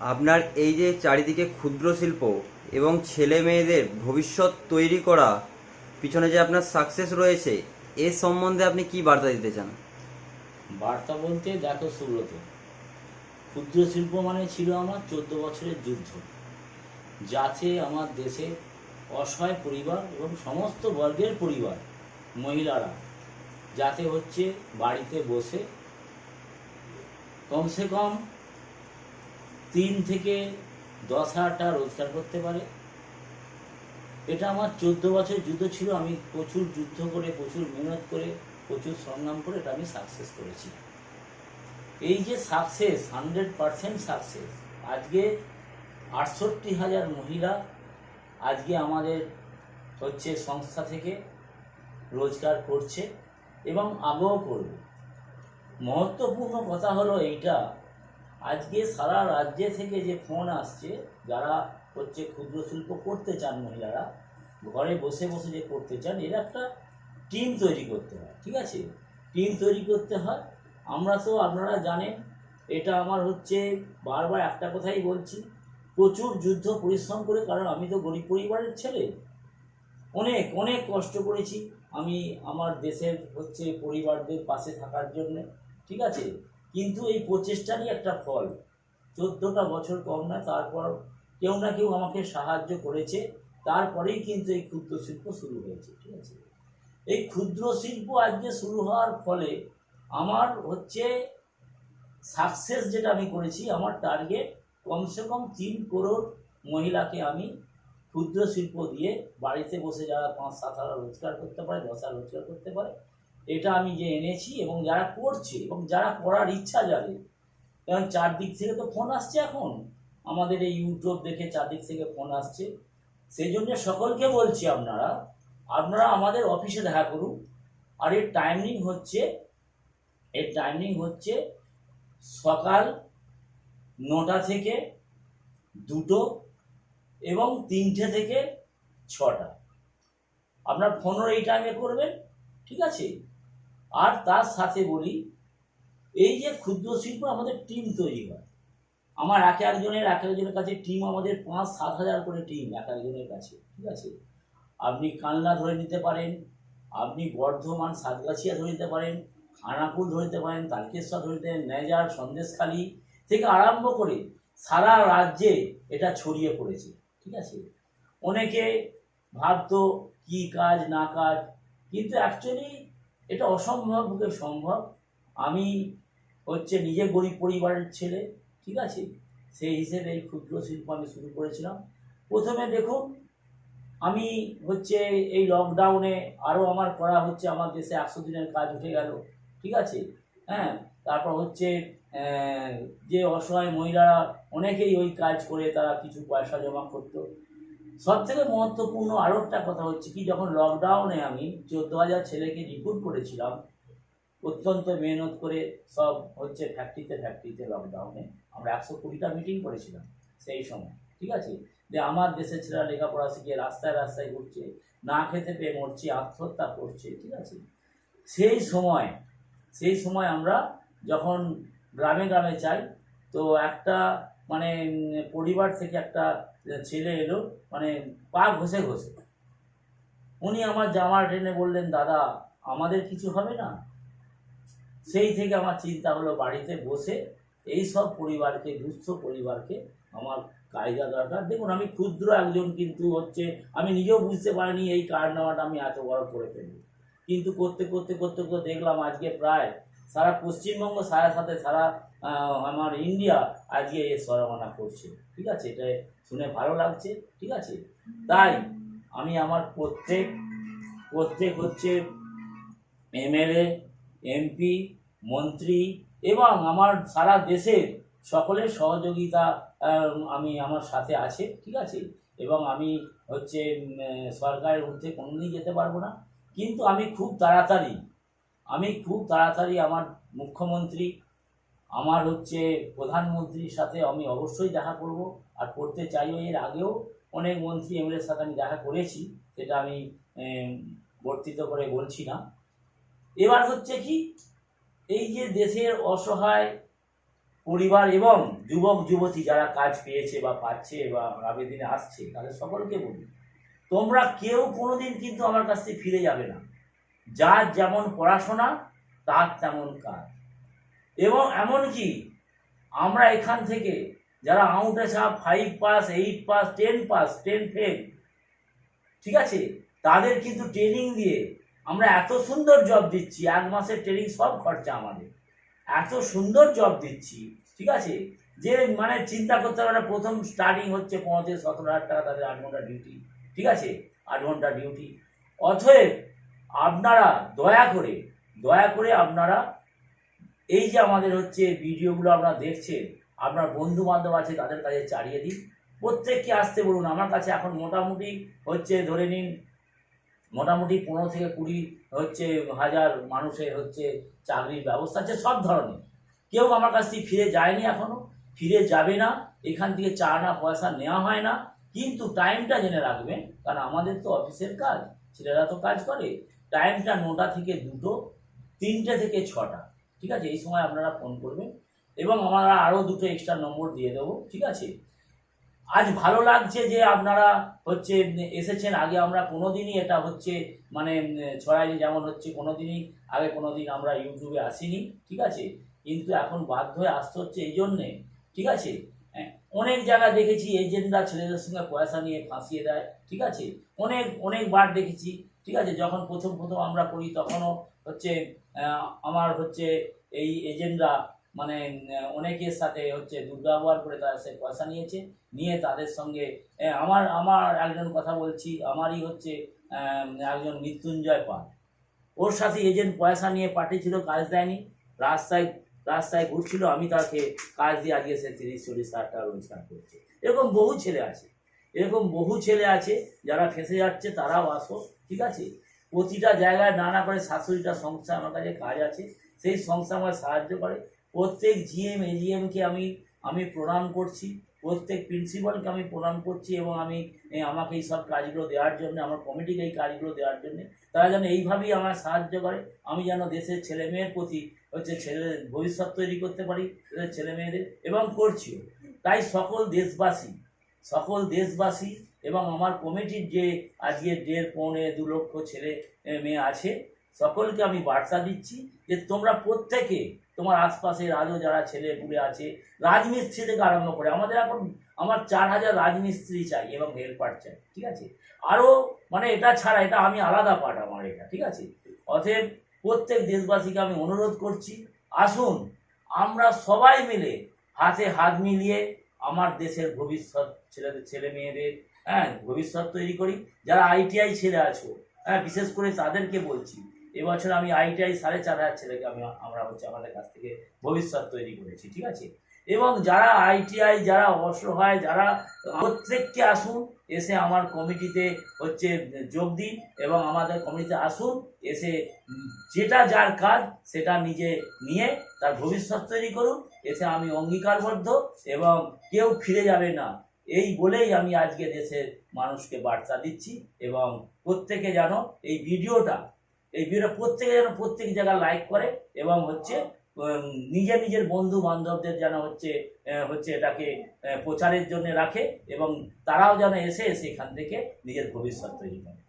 আপনার এই যে চারিদিকে ক্ষুদ্র শিল্প এবং ছেলে মেয়েদের ভবিষ্যৎ তৈরি করা, পিছনে যে আপনার সাকসেস রয়েছে, এ সম্বন্ধে আপনি কি বার্তা দিতে চান? বার্তা বলতে দেখো সুব্রত, ক্ষুদ্র শিল্প মানে ছিল আমার চোদ্দ বছরের যুদ্ধ, যাতে আমার দেশে অসহায় পরিবার এবং সমস্ত বর্গের পরিবার, মহিলারা, যাতে হচ্ছে বাড়িতে বসে কমসে কম তিন থেকে দশ হাজার টাকা রোজগার করতে পারে। এটা আমার চোদ্দ বছর যুদ্ধ ছিল, আমি প্রচুর যুদ্ধ করে, প্রচুর মেহনত করে, প্রচুর সংগ্রাম করে এটা আমি সাকসেস করেছি। এই যে সাকসেস হান্ড্রেড পারসেন্ট সাকসেস আজকে আটষট্টি হাজার মহিলা আজকে আমাদের হচ্ছে সংস্থা থেকে রোজগার করছে এবং আগেও করবে। মহত্বপূর্ণ কথা হলো এইটা আজকে সারা রাজ্যে থেকে যে ফোন আসছে, যারা হচ্ছে ক্ষুদ্র শিল্প করতে চান মহিলারা, ঘরে বসে বসে যে করতে চান, এর একটা টিম তৈরি করতে হয়, ঠিক আছে? টিম তৈরি করতে হয়। আমরা তো আপনারা জানেন, এটা আমার হচ্ছে বারবার একটা কথাই বলছি, প্রচুর যুদ্ধ পরিশ্রম করে, কারণ আমি তো গরিব পরিবারের ছেলে। অনেক অনেক কষ্ট করেছি আমি আমার দেশের হচ্ছে পরিবারদের পাশে থাকার জন্য, ঠিক আছে? কিন্তু এই প্রচেষ্টারই একটা ফল। চোদ্দোটা বছর কম না, তারপর কেউ না কেউ আমাকে সাহায্য করেছে। তারপরেই কিন্তু এই ক্ষুদ্র শিল্প শুরু হয়েছে, ঠিক আছে? এই ক্ষুদ্র শিল্প আজকে শুরু হওয়ার ফলে আমার হচ্ছে সাকসেস যেটা আমি করেছি, আমার টার্গেট কমসে কম তিন করোড় মহিলাকে আমি ক্ষুদ্র শিল্প দিয়ে বাড়িতে বসে যারা পাঁচ সাত হাজার রোজগার করতে পারে, দশ হাজার রোজগার করতে পারে এটা আমি যে এনেছি এবং যারা করছে এবং যারা করার ইচ্ছা যাদের, কারণ চারদিক থেকে তো ফোন আসছে এখন। আমাদের এই ইউটিউব দেখে চারদিক থেকে ফোন আসছে। সেই জন্য সকলকে বলছি আপনারা আপনারা আমাদের অফিসে দেখা করুন। আর এর টাইমিং হচ্ছে, এর টাইমিং হচ্ছে সকাল নটা থেকে দুটো এবং তিনটে থেকে ছটা। আপনার ফোনও এই টাইমে করবেন, ঠিক আছে? আর তার সাথে বলি, এই যে ক্ষুদ্র শিল্প আমাদের টিম তৈরি হয়। আমার এক একজনের এক একজনের কাছে টিম আমাদের পাঁচ, সাত হাজার করে টিম এক একজনের কাছে, ঠিক আছে? আপনি কালনা ধরে নিতে পারেন, আপনি বর্ধমান, সাতগাছিয়া ধরে নিতে পারেন খানাকুল ধরে নিতে পারেন, তারকেশ্বর ধরে নিতে পারেন, নেজার, সন্দেশখালী থেকে আরম্ভ করে সারা রাজ্যে এটা ছড়িয়ে পড়েছে, ঠিক আছে? অনেকে ভাবতো কি কাজ, না কাজ, কিন্তু অ্যাকচুয়ালি এটা অসম্ভব বুকে সম্ভব আমি হচ্ছে নিজে গরিব পরিবারের ছেলে, ঠিক আছে? সেই হিসেবে এই ক্ষুদ্র শিল্প আমি শুরু করেছিলাম। প্রথমে দেখুন আমি হচ্ছে এই লকডাউনে আরও আমার করা হচ্ছে, আমার দেশে একশো দিনের কাজ উঠে গেল, ঠিক আছে? হ্যাঁ? তারপর হচ্ছে যে অসহায় মহিলারা অনেকেই ওই কাজ করে তারা কিছু পয়সা জমা করতো। সব থেকে মহত্বপূর্ণ আরও একটা কথা হচ্ছে কি, যখন লকডাউনে আমি চোদ্দ হাজার ছেলেকে রিক্রুট করেছিলাম, অত্যন্ত মেহনত করে সব হচ্ছে ফ্যাক্টরিতে ফ্যাক্টরিতে লকডাউনে আমরা একশো কুড়িটা মিটিং করেছিলাম সেই সময়, ঠিক আছে? যে আমার দেশের ছেলেরা লেখাপড়া শিখে রাস্তায় রাস্তায় ঘুরছে, না খেতে পেয়ে মরছে, আত্মহত্যা করছে, ঠিক আছে? সেই সময় সেই সময় আমরা যখন গ্রামে গ্রামে চাই তো একটা মানে পরিবার থেকে একটা ছেলে এলো মানে পা ঘষে ঘষে। উনি আমার জামা টেনে বললেন, দাদা, আমাদের কিছু হবে না? সেই থেকে আমার চিন্তা হলো, বাড়িতে বসে এই সব পরিবারকে, দুস্থ পরিবারকে আমার কায়দা দরকার। দেখুন, আমি ক্ষুদ্র একজন, কিন্তু হচ্ছে আমি নিজেও বুঝতে পারিনি এই কার্ড নেওয়াটা আমি এত বড় করে ফেলব কিন্তু করতে করতে করতে করতে দেখলাম আজকে প্রায় সারা পশ্চিমবঙ্গ, সারা সাথে সারা আমার ইন্ডিয়া আজকে এ সরামানা করছে। ঠিক আছে? এটা শুনে ভালো লাগছে, ঠিক আছে? তাই আমি আমার প্রত্যেক প্রত্যেক হচ্ছে এমএলএ, এমপি, মন্ত্রী এবং আমার সারা দেশের সকলের সহযোগিতা আমি আমার সাথে আছে, ঠিক আছে? এবং আমি হচ্ছে সরকারের ঊর্ধ্বে কোনোদিনই যেতে পারব না। কিন্তু আমি খুব তাড়াতাড়ি আমি খুব তাড়াতাড়ি আমার মুখ্যমন্ত্রী, আমার হচ্ছে প্রধানমন্ত্রীর সাথে আমি অবশ্যই দেখা করব। আর করতে চাইও এর আগেও অনেক মন্ত্রী এমএলএর সাথে আমি দেখা করেছি, সেটা আমি বর্তিত করে বলছি না। এবার হচ্ছে কি, এই যে দেশের অসহায় পরিবার এবং যুবক, যুবতী যারা কাজ পেয়েছে বা পাচ্ছে বা আবেদনে আসছে, তাদের সকলকে বলি, তোমরা কেউ কোনোদিন কিন্তু আমার কাছ থেকে ফিরে যাবে না। যার যেমন পড়াশোনা, তার তেমন কাজ। এবং এমনকি আমরা এখান থেকে যারা আউটে সাপ five pass eight pass ten pass ten fail ঠিক আছে? তাদের কিন্তু ট্রেনিং দিয়ে আমরা এত সুন্দর জব দিচ্ছি, এক মাসের ট্রেনিং সব খরচা আমাদের। এত সুন্দর জব দিচ্ছি, ঠিক আছে? যে মানে চিন্তা করতে পারে প্রথম স্টার্টিং হচ্ছে থেকে সতেরো হাজার টাকা, তাদের আট ঘণ্টা ডিউটি ঠিক আছে? আট ঘণ্টা ডিউটি অতএব আপনারা দয়া করে দয়া করে আপনারা এই যে আমাদের হচ্ছে ভিডিওগুলো আপনারা দেখছেন, আপনার বন্ধু বান্ধব আছে তাদের কাছে চালিয়ে দিন। প্রত্যেককে আসতে বলুন, আমার কাছে এখন মোটামুটি হচ্ছে ধরে নিন, মোটামুটি পনেরো থেকে কুড়ি হচ্ছে হাজার মানুষের হচ্ছে চাকরির ব্যবস্থা আছে, সব ধরনের। কেউ আমার কাছ থেকে ফিরে যায়নি এখনও ফিরে যাবে না, এখান থেকে চা না, পয়সা নেওয়া হয় না। কিন্তু টাইমটা জেনে রাখবেন, কারণ আমাদের তো অফিসের কাজ, ছেলেরা তো কাজ করে। টাইমটা নটা থেকে দুটো তিনটে থেকে ছটা। ঠিক আছে? এই সময় আপনারা ফোন করবেন এবং আমরা আরও দুটো এক্সট্রা নম্বর দিয়ে দেবো। ঠিক আছে? আজ ভালো লাগছে যে আপনারা হচ্ছে এসেছেন। আগে আমরা কোনো দিনই এটা হচ্ছে মানে ছড়াইনি। যেমন হচ্ছে কোনো দিনই আগে কোনো দিন আমরা ইউটিউবে আসিনি। ঠিক আছে? কিন্তু এখন বাধ্য হয়ে আসতে হচ্ছে এই জন্যে। ঠিক আছে? হ্যাঁ, অনেক জায়গায় দেখেছি এজেন্টরা ছেলেদের সঙ্গে পয়সা নিয়ে ফাঁসিয়ে দেয়। ঠিক আছে? অনেক অনেকবার দেখেছি। ঠিক আছে, যখন প্রথম প্রথম আমরা করি তখনও হচ্ছে আমার হচ্ছে এই এজেন্টরা মানে অনেকের সাথে হচ্ছে দুর্ব্যবহার করে তারা সে পয়সা নিয়েছে, নিয়ে তাদের সঙ্গে আমার আমার একজন কথা বলছি, আমারই হচ্ছে একজন মৃত্যুঞ্জয় পাল। ওর সাথে এজেন্ট পয়সা নিয়ে পাঠিয়েছিল কাজ দেয়নি, রাস্তায় রাস্তায় ঘুরছিল, আমি তাকে কাজ দিয়ে আজকে সে তিরিশ, চল্লিশ হাজার টাকা রোজগার করছে। এরকম বহু ছেলে আছে, এরকম বহু ছেলে আছে, যারা ফেঁসে যাচ্ছে, তারাও আসো ঠিক আছে? প্রতিটা জায়গায় নানা করে শাশুড়িটা সংস্থা আমার কাছে কাজ আছে। সেই সংস্থা আমাকে সাহায্য করে। প্রত্যেক জিএম এজিএমকে আমি আমি প্রণাম করছি। প্রত্যেক প্রিন্সিপালকে আমি প্রণাম করছি এবং আমি আমাকে এই সব কাজগুলো দেওয়ার জন্য, আমার কমিটিকে এই কাজগুলো দেওয়ার জন্য। তারা যেন এইভাবেই আমার সাহায্য করে। আমি যেন দেশের ছেলে মেয়ের প্রতি হচ্ছে ছেলে, ভবিষ্যৎ তৈরি করতে পারি ছেলে মেয়েদের, এবং করছিও তাই সকল দেশবাসী সকল দেশবাসী এবং আমার কমিটির যে আজকে দেড়, পৌনে, দু লক্ষ ছেলে মেয়ে আছে, সকলকে আমি বার্তা দিচ্ছি যে তোমরা প্রত্যেকে তোমার আশপাশের আরও যারা ছেলে পুলে আছে, রাজমিস্ত্রি থেকে আরম্ভ করে, আমাদের এখন আমার চার হাজার রাজমিস্ত্রি চাই এবং হেল্পার চাই, ঠিক আছে? আরও মানে এটা ছাড়া এটা আমি আলাদা পাঠ আমার এটা, ঠিক আছে? অতএব প্রত্যেক দেশবাসীকে আমি অনুরোধ করছি, আসুন, আমরা সবাই মিলে হাতে হাত মিলিয়ে আমার দেশের ভবিষ্যৎ ছেলেদের, ছেলে মেয়েদের হ্যাঁ ভবিষ্যৎ তৈরি করি। যারা আইটিআই ছেলে আছো হ্যাঁ বিশেষ করে তাদেরকে বলছি এবছর আমি আইটিআই সাড়ে চার হাজার ছেলেকে আমি, আমরা হচ্ছে আমাদের কাছ থেকে ভবিষ্যৎ তৈরি করেছি, ঠিক আছে? এবং যারা আইটিআই যারা অসহায় যারা প্রত্যেককে আসুন, এসে আমার কমিটিতে হচ্ছে যোগ দিন এবং আমাদের কমিটিতে আসুন, এসে যেটা যার কাজ সেটা নিজে নিয়ে তার ভবিষ্যৎ তৈরি করুন। এসে আমি অঙ্গীকারবদ্ধ এবং কেউ ফিরে যাবে না। এই বলেই আমি আজকে দেশের মানুষকে বার্তা দিচ্ছি এবং প্রত্যেকে যেন এই ভিডিওটা, এই ভিডিও প্রত্যেকে যেন প্রত্যেক জায়গায় লাইক করে এবং হচ্ছে নিজের নিজের বন্ধু বান্ধবদের যেন হচ্ছে হচ্ছে এটাকে প্রচারের জন্য রাখে এবং তারাও যেন এসে এসে এখান থেকে নিজের ভবিষ্যৎ তৈরি করে।